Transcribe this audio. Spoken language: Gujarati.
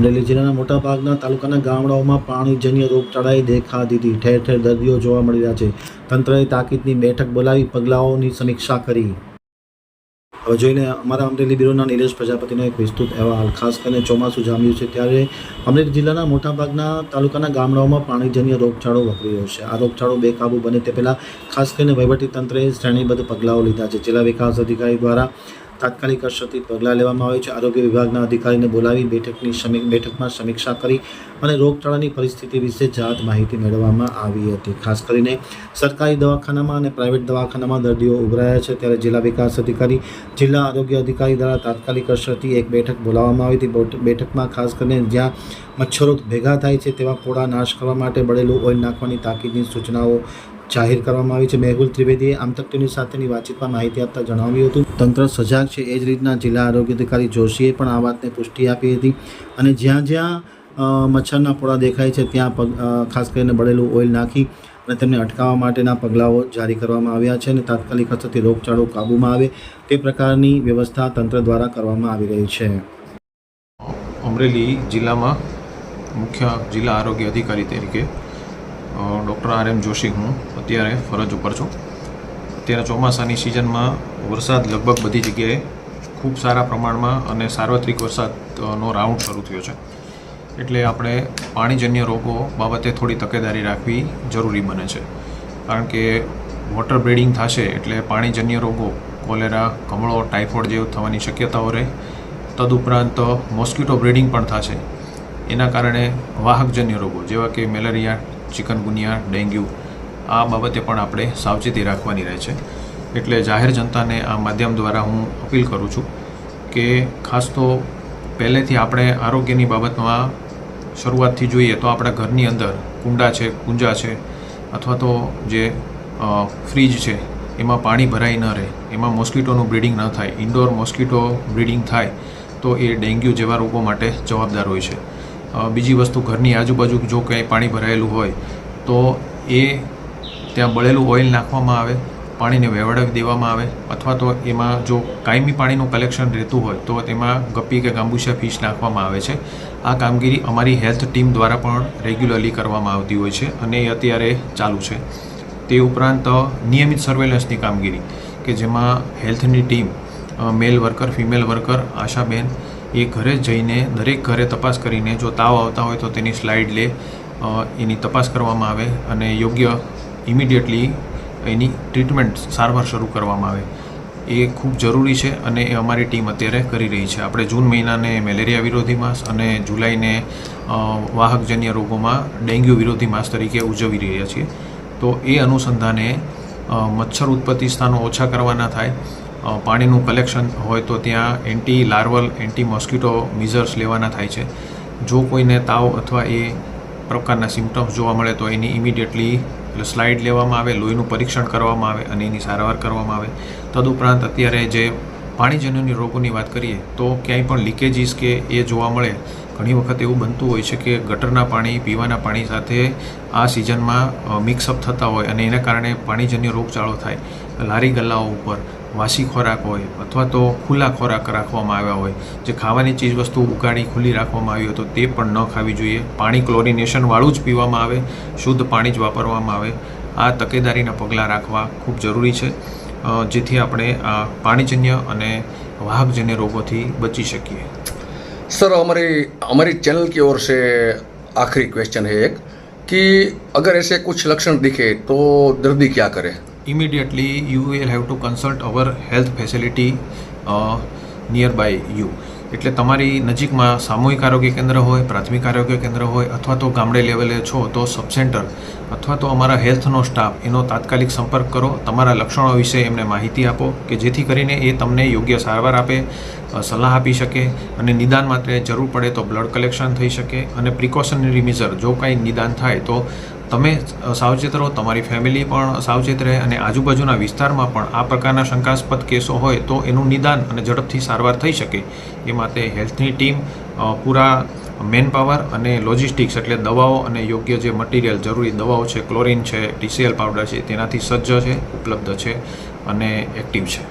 અમરેલી જિલ્લાના મોટાભાગના તાલુકાના ગામડાઓમાં પાણીજન્ય રોગચાળાએ દેખા દીધી. ઠેર ઠેર દર્દીઓ જોવા મળી રહ્યા છે. તંત્રએ તાકીદની બેઠક બોલાવી પગલાઓની સમીક્ષા કરી. હવે જોઈને અમારા અમરેલી બ્યુરોના નીલેશ પ્રજાપતિનો એક વિસ્તૃત અહેવાલ. ખાસ કરીને ચોમાસું જામ્યું છે ત્યારે અમરેલી જિલ્લાના મોટાભાગના તાલુકાના ગામડાઓમાં પાણીજન્ય રોગચાળો વકરી રહ્યો છે. આ રોગચાળો બેકાબુ બને તે પહેલાં ખાસ કરીને વહીવટી તંત્રએ શ્રેણીબદ્ધ પગલાઓ લીધા છે. જિલ્લા વિકાસ અધિકારી દ્વારા તાત્કાલિક અસરથી પગલાં લેવામાં આવે છે. આરોગ્ય વિભાગના અધિકારીને બોલાવી બેઠકની બેઠકમાં સમીક્ષા કરી અને રોગચાળાની પરિસ્થિતિ વિશે જાત માહિતી મેળવવામાં આવી હતી. ખાસ કરીને સરકારી દવાખાનામાં અને પ્રાઇવેટ દવાખાનામાં દર્દીઓ ઉભરાયા છે. ત્યારે જિલ્લા વિકાસ અધિકારી, જિલ્લા આરોગ્ય અધિકારી દ્વારા તાત્કાલિક અસરથી એક બેઠક બોલાવવામાં આવી હતી. બેઠકમાં ખાસ કરીને જ્યાં મચ્છરો ભેગા થાય છે, તેવા પોળા નાશ કરવા માટે બળેલું ઓઇલ નાખવાની તાકીદની સૂચનાઓ જાહેર કરવામાં આવી છે. મેહુલ ત્રિવેદીએ આમતક ટીવી સાથેની વાતચીતમાં માહિતી આપતા જણાવ્યું હતું. તંત્ર સજાગ છે એ જ રીતના જિલ્લા આરોગ્ય અધિકારી જોશીએ પણ આ વાતને પુષ્ટિ આપી હતી. અને જ્યાં જ્યાં મચ્છરના પોળા દેખાય છે, ત્યાં ખાસ કરીને બળેલું ઓઇલ નાખી અને તેમને અટકાવવા માટેના પગલાઓ જારી કરવામાં આવ્યા છે અને તાત્કાલિક અસરથી રોગચાળો કાબૂમાં આવે તે પ્રકારની વ્યવસ્થા તંત્ર દ્વારા કરવામાં આવી રહી છે. અમરેલી જિલ્લામાં મુખ્ય જિલ્લા આરોગ્ય અધિકારી તરીકે ડૉક્ટર આર એમ જોશી હું અત્યારે ફરજ ઉપર છું. અત્યારે ચોમાસાની સિઝનમાં વરસાદ લગભગ બધી જગ્યાએ ખૂબ સારા પ્રમાણમાં અને સાર્વત્રિક વરસાદનો રાઉન્ડ શરૂ થયો છે. એટલે આપણે પાણીજન્ય રોગો બાબતે થોડી તકેદારી રાખવી જરૂરી બને છે. કારણ કે વોટર બ્રીડિંગ થશે એટલે પાણીજન્ય રોગો, કોલેરા, કમળો, ટાઇફોઇડ જેવું થવાની શક્યતાઓ રહે. તદુપરાંત મોસ્કિટો બ્રીડિંગ પણ થશે. એના કારણે વાહકજન્ય રોગો જેવા કે મેલેરિયા ચિકનગુનિયા ડેન્ગ્યુ, આ બાબતે પણ આપણે સાવચેતી રાખવાની રહે છે. એટલે જાહેર જનતાને આ માધ્યમ દ્વારા હું અપીલ કરું છું કે ખાસ તો પહેલેથી આપણે આરોગ્યની બાબતમાં શરૂઆતથી જોઈએ તો આપણા ઘરની અંદર કુંડા છે, કુંજા છે, અથવા તો જે ફ્રીજ છે, એમાં પાણી ભરાઈ ન રહે, એમાં મોસ્કીટોનું બ્રીડિંગ ન થાય, ઇન્ડોર મોસ્કીટો બ્રીડિંગ થાય, તો એ ડેન્ગ્યુ જેવા રોગો માટે જવાબદાર હોય છે. બીજી વસ્તુ ઘરની આજુબાજુ જો ક્યાંય પાણી ભરાયેલું હોય, તો એ ત્યાં બળેલું ઓઇલ નાખવામાં આવે, પાણીને વેવડાવી દેવામાં આવે, અથવા તો એમાં જો કાયમી પાણીનું કલેક્શન રહેતું હોય, તો તેમાં ગપ્પી કે ગાંબુસિયા ફિશ નાખવામાં આવે છે. આ કામગીરી અમારી હેલ્થ ટીમ દ્વારા પણ રેગ્યુલરલી કરવામાં આવતી હોય છે અને એ અત્યારે ચાલુ છે. તે ઉપરાંત નિયમિત સર્વેલન્સની કામગીરી, કે જેમાં હેલ્થની team male worker, female worker, Ashaben એ ઘરે જઈને દરેક ઘરે તપાસ કરીને જો તાવ આવતા હોય તો તેની સ્લાઇડ લે એની તપાસ કરવામાં આવે અને યોગ્ય ઇમિડિયેટલી એની ટ્રીટમેન્ટ સારવાર શરૂ કરવામાં આવે. એ ખૂબ જરૂરી છે અને એ અમારી ટીમ અત્યારે કરી રહી છે. આપણે જૂન મહિનાને મેલેરિયા વિરોધી માસ અને જુલાઈને વાહકજન્ય રોગોમાં ડેન્ગ્યુ વિરોધી માસ તરીકે ઉજવી રહ્યા છીએ. તો એ અનુસંધાને મચ્છર ઉત્પત્તિ સ્થાનો ઓછા કરવાના થાય પાણીનું કલેક્શન હોય તો ત્યાં anti larval, anti mosquito measures લેવાના થાય છે. જો કોઈને તાવ અથવા એ પ્રકારના સિમ્ટમ્સ જોવા મળે તો એની ઇમિડિયેટલી સ્લાઇડ લેવામાં આવે, લોહીનું પરીક્ષણ કરવામાં આવે અને એની સારવાર કરવામાં આવે. તદુપરાંત અત્યારે જે પાણીજન્યની રોગોની વાત કરીએ તો ક્યાંય પણ લીકેજીસ કે એ જોવા મળે, ઘણી વખત એવું બનતું હોય છે કે ગટરના પાણી, પીવાના પાણી સાથે આ સિઝનમાં મિક્સઅપ થતા હોય અને એના કારણે પાણીજન્ય રોગચાળો થાય. લારી ગલ્લાઓ ઉપર વાસી ખોરાક હોય અથવા તો ખુલ્લા ખોરાક રાખવામાં આવ્યા હોય જે ખાવાની ચીજ વસ્તુ ઉગાડી ખુલ્લી રાખવામાં આવી હોય તો તે પણ ન ખાવી જોઈએ પાણી ક્લોરિનેશનવાળું જ પીવામાં આવે શુદ્ધ પાણી જ વાપરવામાં આવે આ તકેદારીના પગલાં રાખવા ખૂબ જરૂરી છે અ, જેથી આપણે આ પાણીજન્ય અને વાહકજન્ય રોગોથી બચી શકીએ सर हमारी हमारी चैनल की ओर से आखिरी क्वेश्चन है एक कि अगर ऐसे कुछ लक्षण दिखे तो दर्दी क्या करे immediately you will have to consult our health facility uh, nearby you. એટલે તમારી નજીકમાં સામૂહિક આરોગ્ય કેન્દ્ર હોય પ્રાથમિક આરોગ્ય કેન્દ્ર હોય અથવા તો ગામડે લેવલે છો તો સબ સેન્ટર અથવા તો અમારા હેલ્થનો સ્ટાફ એનો તાત્કાલિક સંપર્ક કરો. તમારા લક્ષણો વિશે એમને માહિતી આપો કે જેથી કરીને એ તમને યોગ્ય સારવાર આપે સલાહ આપી શકે અને નિદાન માટે જરૂર પડે તો બ્લડ કલેક્શન થઈ શકે. અને પ્રિકોશનરી મેઝર જો કાંઈ નિદાન થાય તો તમે સાવચેત રહો, તમારી ફેમિલી પણ સાવચેત રહે અને આજુબાજુના વિસ્તારમાં પણ આ પ્રકારના શંકાસ્પદ કેસો હોય તો એનું નિદાન અને ઝડપથી સારવાર થઈ શકે. એ માટે હેલ્થની ટીમ પૂરા મેન પાવર અને લોજિસ્ટિક્સ એટલે દવાઓ અને યોગ્ય જે મટીરિયલ, જરૂરી દવાઓ છે, ક્લોરિન છે ટીસીએલ પાવડર છે, તેનાથી સજ્જ છે, ઉપલબ્ધ છે અને એક્ટિવ છે.